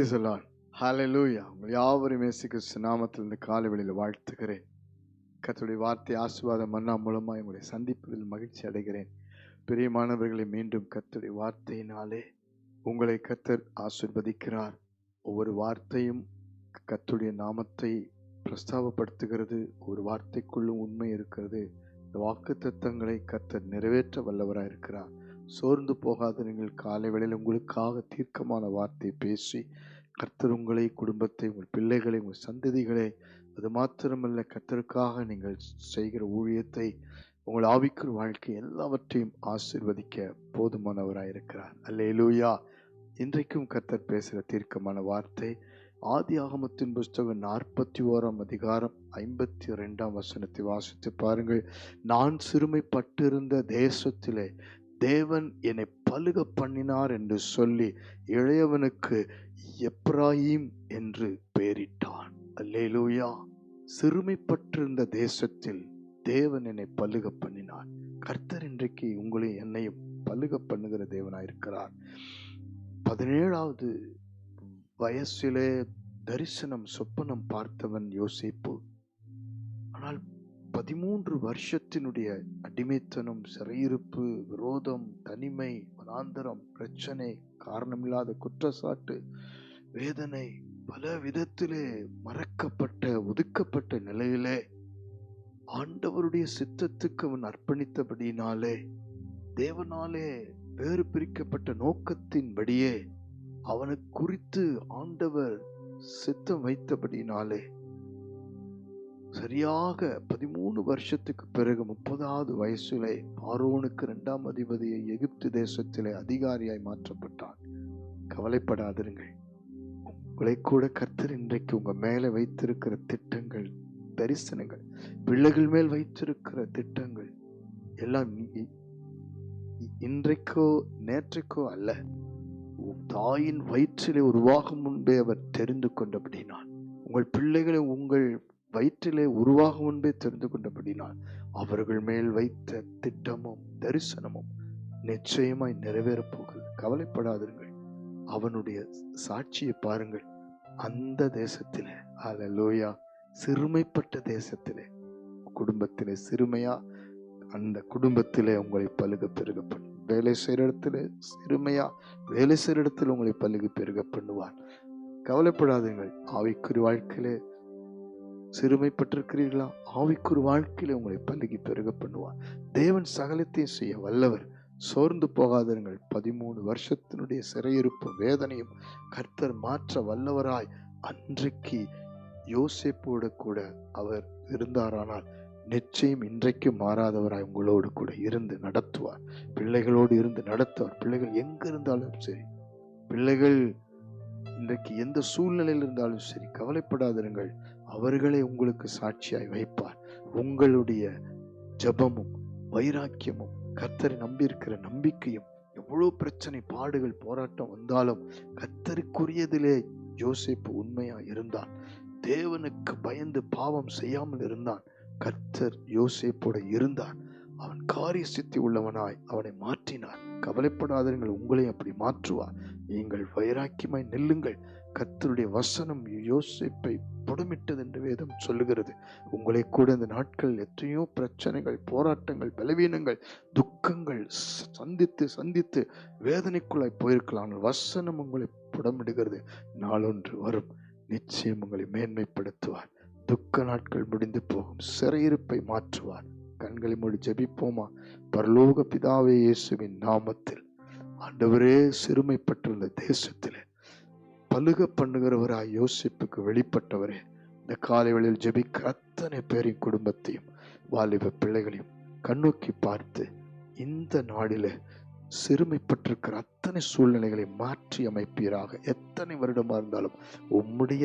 Praise the Lord. உங்கள் யாவரும் இயேசு நாமத்தில் இந்த காலை வேளையில் வாழ்த்துகிறேன். கத்துடைய வார்த்தை ஆசீர்வாத மன்னா மூலமாக உங்களை சந்திப்பதில் மகிழ்ச்சி அடைகிறேன். பிரியமானவர்களை மீண்டும் கத்துடைய வார்த்தையினாலே உங்களை கத்தர் ஆசிர்வதிக்கிறார். ஒவ்வொரு வார்த்தையும் கத்துடைய நாமத்தை பிரஸ்தாபப்படுத்துகிறது ஒரு வார்த்தைக்குள்ளும் உண்மை இருக்கிறது. இந்த வாக்கு தத்தங்களை கத்தர் நிறைவேற்ற வல்லவராக இருக்கிறார் சோர்ந்து போகாத நீங்கள் காலை வேளையில் உங்களுக்காக தீர்க்கமான வார்த்தை பேசி கர்த்தர் உங்களை குடும்பத்தை உங்கள் பிள்ளைகளை உங்கள் சந்ததிகளை அது மாத்திரமல்ல கர்த்தருக்காக நீங்கள் செய்கிற ஊழியத்தை உங்கள் ஆவிக்குள் வாழ்க்கை எல்லாவற்றையும் ஆசிர்வதிக்க போதுமானவராக இருக்கிறார் அல்லேலூயா. இன்றைக்கும் கர்த்தர் பேசுகிற தீர்க்கமான வார்த்தை ஆதி ஆகமத்தின் புஸ்தகம் நாற்பத்தி ஓராம் அதிகாரம் ஐம்பத்தி ரெண்டாம் வசனத்தை வாசித்து பாருங்கள். நான் சிறுமைப்பட்டிருந்த தேசத்திலே தேவன் என்னை பழுக பண்ணினார் என்று சொல்லி இளையவனுக்கு எப்ராஹிம் என்று பெயரிட்டான். அல்லேலூயா. சிறுமைப்பட்டிருந்த தேசத்தில் தேவன் என்னை பழுக பண்ணினார். கர்த்தர் இன்றைக்கு உங்களையும் என்னையும் பழுக பண்ணுகிற தேவனாயிருக்கிறார் பதினேழாவது வயசிலே தரிசனம் சொப்பனம் பார்த்தவன் யோசிப்பு. பதிமூன்று வருஷத்தினுடைய அடிமைத்தனம் சிறையிருப்பு விரோதம் தனிமை வனாந்தரம் பிரச்சனை காரணமில்லாத குற்றச்சாட்டு வேதனை பல விதத்திலே மறக்கப்பட்ட ஒதுக்கப்பட்ட நிலையிலே ஆண்டவருடைய சித்தத்துக்கு அவன் அர்ப்பணித்தபடியினாலே தேவனாலே வேறு பிரிக்கப்பட்ட நோக்கத்தின்படியே அவனை குறித்து ஆண்டவர் சித்தம் வைத்தபடினாலே சரியாக பதிமூணு வருஷத்துக்கு பிறகு முப்பதாவது வயசிலே ஆரோனுக்கு இரண்டாம் அதிபதியை எகிப்து தேசத்திலே அதிகாரியாய் மாற்றப்பட்டான். கவலைப்படாதிருங்கள். உங்களை கூட கர்த்தர் இன்றைக்கு உங்க மேல வைத்திருக்கிற திட்டங்கள் தரிசனங்கள் பிள்ளைகள் மேல் வைத்திருக்கிற திட்டங்கள் எல்லாம் இன்றைக்கோ நேற்றைக்கோ அல்ல உன் தாயின் வயிற்றிலே உருவாகும் முன்பே அவர் தெரிந்து கொண்டபடினான் உங்கள் பிள்ளைகளை உங்கள் வயிற்றிலே உருவாகும் முன்பே தெரிந்து கொண்டபடினால் அவர்கள் மேல் வைத்த திட்டமும் தரிசனமும் நிச்சயமாய் நிறைவேறப் போகிறது கவலைப்படாதீர்கள் அவனுடைய சாட்சியை பாருங்கள். அந்த தேசத்திலே லோயா சிறுமைப்பட்ட தேசத்திலே குடும்பத்திலே சிறுமையா அந்த குடும்பத்திலே உங்களை பழுக பெருக பண்ணு. வேலை செய்கிற இடத்துல சிறுமையா வேலை செய்கிற இடத்துல உங்களை பழுக பெருக பண்ணுவார் கவலைப்படாதீர்கள் ஆவிக்குறி வாழ்க்கையிலே சிறுமைப்பட்டிருக்கிறீர்களா? ஆவிக்குரு வாழ்க்கையில் உங்களை பல்லுகி பெருக பண்ணுவார். தேவன் சகலத்தையும் செய்ய வல்லவர். சோர்ந்து போகாதீர்கள் பதிமூணு வருஷத்தினுடைய சிறையிருப்பும் வேதனையும் கர்த்தர் மாற்ற வல்லவராய் அன்றைக்கு யோசிப்போடு கூட அவர் இருந்தாரானால் நிச்சயம் இன்றைக்கும் மாறாதவராய் உங்களோடு கூட இருந்து நடத்துவார். பிள்ளைகளோடு இருந்து நடத்துவார். பிள்ளைகள் எங்க இருந்தாலும் சரி பிள்ளைகள் இன்றைக்கு எந்த சூழ்நிலையில் இருந்தாலும் சரி கவலைப்படாதிருங்கள். அவர்களை உங்களுக்கு சாட்சியாய் வைப்பார். உங்களுடைய ஜெபமும் வைராக்கியமும் கர்த்தரை நம்பியிருக்கிற நம்பிக்கையும் எவ்வளோ பிரச்சனை பாடுகள் போராட்டம் வந்தாலும் கர்த்தருக்குரியதிலே யோசேப்பு உண்மையா இருந்தான். தேவனுக்கு பயந்து பாவம் செய்யாமல் இருந்தான். கர்த்தர் யோசேப்போட இருந்தான் அவன் காரிய சித்தி உள்ளவனாய் அவனை மாற்றினார். கவலைப்படாதீர்கள் உங்களை அப்படி மாற்றுவார். நீங்கள் வைராக்கியமாய் நில்லுங்கள். கத்தருடைய வசனம் யோசிப்பை புடமிட்டது என்று வேதம் சொல்லுகிறது. உங்களை கூட இந்த நாட்கள் எத்தனையோ பிரச்சனைகள் போராட்டங்கள் பலவீனங்கள் துக்கங்கள் சந்தித்து சந்தித்து வேதனைக்குள்ளாய் போயிருக்கலாம். வசனம் உங்களை புடமிடுகிறது. நாளொன்று வரும். நிச்சயம் உங்களை மேன்மைப்படுத்துவார். துக்க நாட்கள் முடிந்து போகும். சிறையிருப்பை மாற்றுவார். கண்களை மூடி ஜபிப்போமா? பரலோக பிதாவே இயேசுவின் நாமத்தில். ஆண்டவரே சிறுமைப்பட்டுள்ள தேசத்திலே பழுக பண்ணுகிறவராய் யோசிப்புக்கு வெளிப்பட்டவரே இந்த காலை வேளையில் ஜெபிக்கிற அத்தனை பேரின் குடும்பத்தையும் வாலிப பிள்ளைகளையும் கண்ணோக்கி பார்த்து இந்த நாடில் சிறுமைப்பட்டிருக்கிற அத்தனை சூழ்நிலைகளை மாற்றி அமைப்பீராக. எத்தனை வருடமா இருந்தாலும் உம்முடைய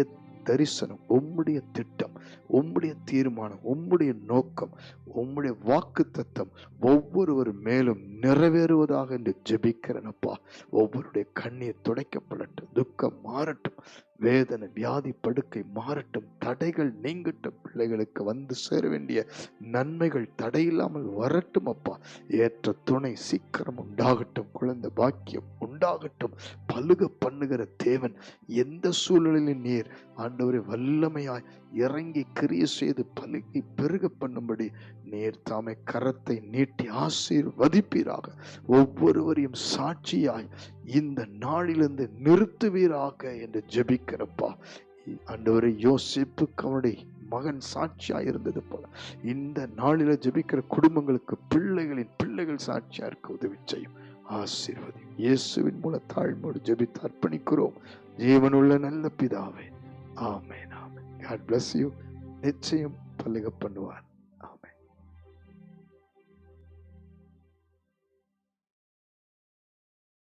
தரிசனம் உம்முடைய திட்டம் உம்முடைய தீர்மானம் உம்முடைய நோக்கம் உம்முடைய வாக்கு தத்தம் ஒவ்வொருவர் மேலும் நிறைவேறுவதாக என்று ஜெபிக்கிறேனப்பா ஒவ்வொருடைய கண்ணீர் துடைக்கப்படட்டும் துக்கம் மாறட்டும். வேதனை வியாதி படுக்கை மாறட்டும் தடைகள் நீங்கட்டும் பிள்ளைகளுக்கு வந்து சேர வேண்டிய நன்மைகள் தடையில்லாமல் வரட்டும் அப்பா. ஏற்ற துணை சீக்கிரம் உண்டாகட்டும் குழந்தை பாக்கியம் உண்டாகட்டும். பழுக பண்ணுகிற தேவன் எந்த சூழ்நிலையிலும் நீர். ஆண்டவரை வல்லமையாய் இறங்கி கிரிய செய்து பழுகி பெருக பண்ணும்படி நீர் தாமே கரத்தை நீட்டி ஆசீர்வதிப்பீராக. ஒவ்வொருவரையும் சாட்சியாய் இந்த நாளிலிருந்து நிறுத்துவீராக என்று ஜெபிக்கிறப்பா. ஆண்டவரை யோசிப்புக்கு அவனுடைய மகன் சாட்சியா இருந்தது போல. இந்த நாளில ஜெபிக்கிற குடும்பங்களுக்கு பிள்ளைகளின் பிள்ளைகள் சாட்சியா இருக்க உதவி செய்யும். ஆசீர்வதி இயேசுவின் மூல தாழ்மோடு ஜெபித்து அர்ப்பணிக்கிறோம். ஜீவனுள்ள நல்ல பிதாவே. ஆமே ஆமென். காட் பிளஸ் யூ நிச்சயம் பல்லுக பண்ணுவார்.